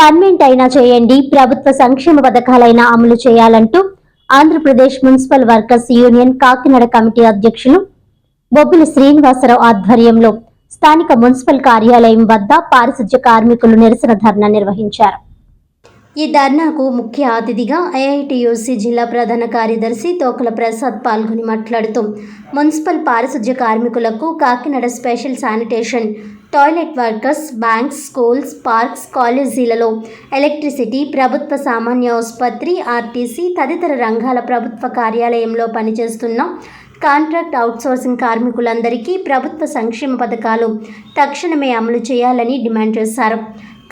Permanent అయినా చేయండి. ప్రభుత్వ సంక్షేమ పథకాలైనా అమలు చేయాలంటూ Andhra Pradesh municipal workers union Kakinada committee అధ్యక్షులు బొబ్బిలి శ్రీనివాసరావు ఆధ్వర్యంలో స్థానిక మున్సిపల్ కార్యాలయం వద్ద పారిశుధ్య కార్మికులు నిరసన ధర్నా నిర్వహించారు. ఈ ధర్నాకు ముఖ్య అతిథిగా ఐఐటియూసీ జిల్లా ప్రధాన కార్యదర్శి తోకల ప్రసాద్ పాల్గొని మాట్లాడుతూ మున్సిపల్ పారిశుధ్య కార్మికులకు Kakinada special sanitation toilet workers banks schools parks కాలేజీలలో ఎలక్ట్రిసిటీ ప్రభుత్వ సామాన్య ఆసుపత్రి ఆర్టీసీ తదితర రంగాల ప్రభుత్వ కార్యాలయంలో పనిచేస్తున్న కాంట్రాక్ట్ అవుట్సోర్సింగ్ కార్మికులందరికీ ప్రభుత్వ సంక్షేమ పథకాలు తక్షణమే అమలు చేయాలని డిమాండ్ చేశారు.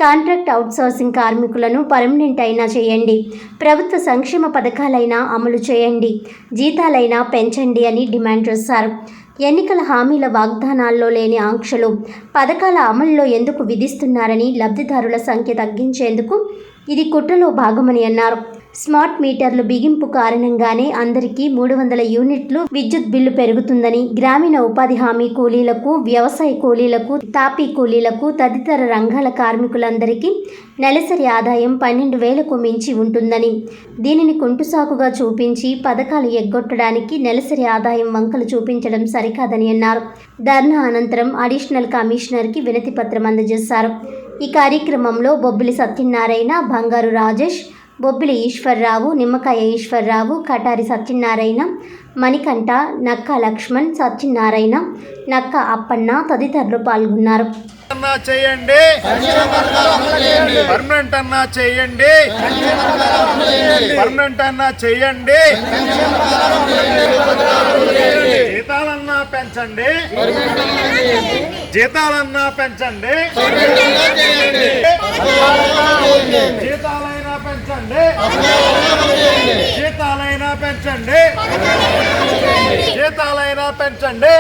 కాంట్రాక్ట్ అవుట్సోర్సింగ్ కార్మికులను పర్మనెంట్ అయినా చేయండి. ప్రభుత్వ సంక్షేమ పథకాలైనా అమలు చేయండి. జీతాలైనా పెంచండి అని డిమాండ్ చేశారు. ఎన్నికల హామీల వాగ్దానాల్లో లేని ఆంక్షలు పథకాల అమల్లో ఎందుకు విధిస్తున్నారని లబ్ధిదారుల సంఖ్య తగ్గించేందుకు ఇది కుట్రలో భాగమని అన్నారు. స్మార్ట్ మీటర్లు బిగింపు కారణంగానే అందరికీ మూడు వందల యూనిట్లు విద్యుత్ బిల్లు పెరుగుతుందని గ్రామీణ ఉపాధి హామీ కూలీలకు వ్యవసాయ కూలీలకు తాపీ కూలీలకు తదితర రంగాల కార్మికులందరికీ నెలసరి ఆదాయం పన్నెండు వేలకు మించి ఉంటుందని దీనిని కుంటుసాకుగా చూపించి పథకాలు ఎగ్గొట్టడానికి నెలసరి ఆదాయం వంకలు చూపించడం సరికాదని అన్నారు. ధర్నా అనంతరం అడిషనల్ కమిషనర్కి వినతి పత్రం అందజేశారు. ఈ కార్యక్రమంలో బొబ్బిలి సత్యనారాయణ బంగారు రాజేష్ బొబ్బిలి ఈశ్వర్రావు నిమ్మకాయ ఈశ్వర్రావు కటారి సత్యనారాయణ మణికంఠ నక్క లక్ష్మణ్ సత్యనారాయణ నక్క అప్పన్న తదితరులు పాల్గొన్నారు. అన్నా చేయండి. పర్మనెంట్ అన్నా చేయండి. పర్మనెంట్ అన్నా చేయండి. జీతాలన్నా పెంచండి. జీతాలన్నా పెంచండి. జీతాలైనా పెంచండి. జీతాలైనా పెంచండి. జీతాలైనా పెంచండి.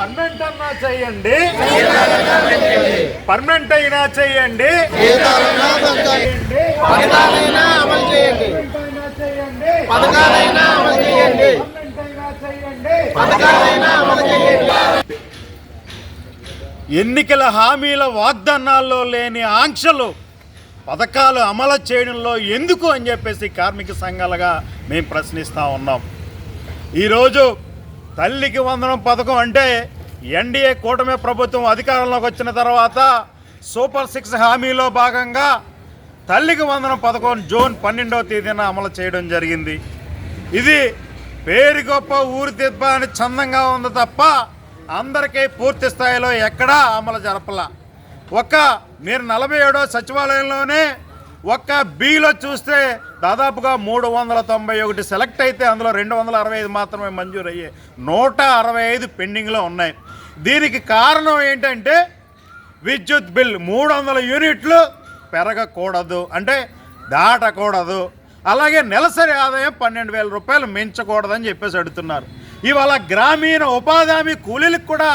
పర్మనెంట్ అన్నా చేయండి. పర్మనెంట్ అయినా చేయండి. చేయండి. పథకాలైనా అమలు చేయండి. ఎన్నికల హామీల వాగ్దానాల్లో లేని ఆంక్షలు పథకాలు అమలు చేయడంలో ఎందుకు అని చెప్పేసి కార్మిక సంఘాలుగా మేము ప్రశ్నిస్తూ ఉన్నాం. ఈరోజు తల్లికి వందనం పథకం అంటే ఎన్డీఏ కూటమి ప్రభుత్వం అధికారంలోకి వచ్చిన తర్వాత సూపర్ సిక్స్ హామీలో భాగంగా తల్లికి వందనం పథకం జూన్ పన్నెండవ తేదీన అమలు చేయడం జరిగింది. ఇది పేరు గొప్ప ఊరి తిప్ప అని చందంగా ఉంది తప్ప అందరికీ పూర్తి స్థాయిలో ఎక్కడా అమలు జరపల. ఒక మీరు నలభై ఏడో సచివాలయంలోనే ఒక్క బీలో చూస్తే దాదాపుగా మూడు వందల తొంభై ఒకటి సెలెక్ట్ అయితే అందులో రెండు వందల అరవై ఐదు మాత్రమే మంజూరు అయ్యాయి. నూట అరవై ఐదు పెండింగ్లో ఉన్నాయి. దీనికి కారణం ఏంటంటే విద్యుత్ బిల్ మూడు వందల యూనిట్లు పెరగకూడదు. అంటే దాటకూడదు. అలాగే నెలసరి ఆదాయం పన్నెండు వేల రూపాయలు మించకూడదని చెప్పేసి అడుగుతున్నారు. ఇవాళ గ్రామీణ ఉపాధి హామీ కూలీలకు కూడా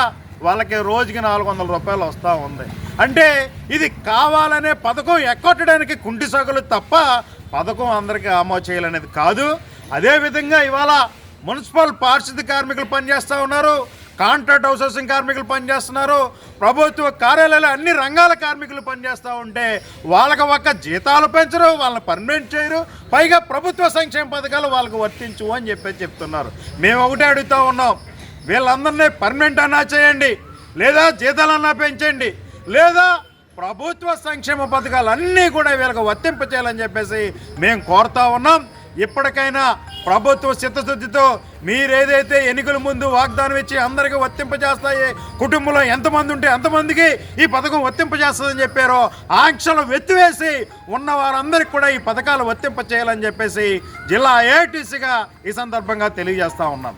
వాళ్ళకి రోజుకి నాలుగు వందల రూపాయలు వస్తూ ఉంది. అంటే ఇది కావాలనే పథకం ఎక్కొట్టడానికి కుంటి సగలు తప్ప పథకం అందరికీ ఆమోద చేయాలనేది కాదు. అదేవిధంగా ఇవాళ మున్సిపల్ పారిశుద్ధ్య కార్మికులు పనిచేస్తూ ఉన్నారు. కాంట్రాక్ట్ అవుట్సోర్సింగ్ కార్మికులు పనిచేస్తున్నారు. ప్రభుత్వ కార్యాలయాలు అన్ని రంగాల కార్మికులు పనిచేస్తూ ఉంటే వాళ్ళకి ఒక్క జీతాలు పెంచరు వాళ్ళని పర్మనెంట్ చేయరు. పైగా ప్రభుత్వ సంక్షేమ పథకాలు వాళ్ళకి వర్తించు అని చెప్పేసి చెప్తున్నారు. మేము ఒకటే అడుగుతూ ఉన్నాం. వీళ్ళందరినీ పర్మనెంట్ అన్నా చేయండి. లేదా జీతాలన్నా పెంచండి. లేదా ప్రభుత్వ సంక్షేమ పథకాలు అన్నీ కూడా వీళ్ళకి వర్తింప చేయాలని చెప్పేసి మేము కోరుతా ఉన్నాం. ఇప్పటికైనా ప్రభుత్వ చిత్తశుద్ధితో మీరేదైతే ఎన్నికల ముందు వాగ్దానం ఇచ్చి అందరికీ వర్తింపజేస్తాయి కుటుంబంలో ఎంతమంది ఉంటే ఎంతమందికి ఈ పథకం వర్తింపజేస్తుందని చెప్పారో ఆంక్షలు వెత్తివేసి ఉన్న వారందరికీ కూడా ఈ పథకాలు వర్తింపచేయాలని చెప్పేసి జిల్లా ఏటీసీగా ఈ సందర్భంగా తెలియజేస్తా ఉన్నాం.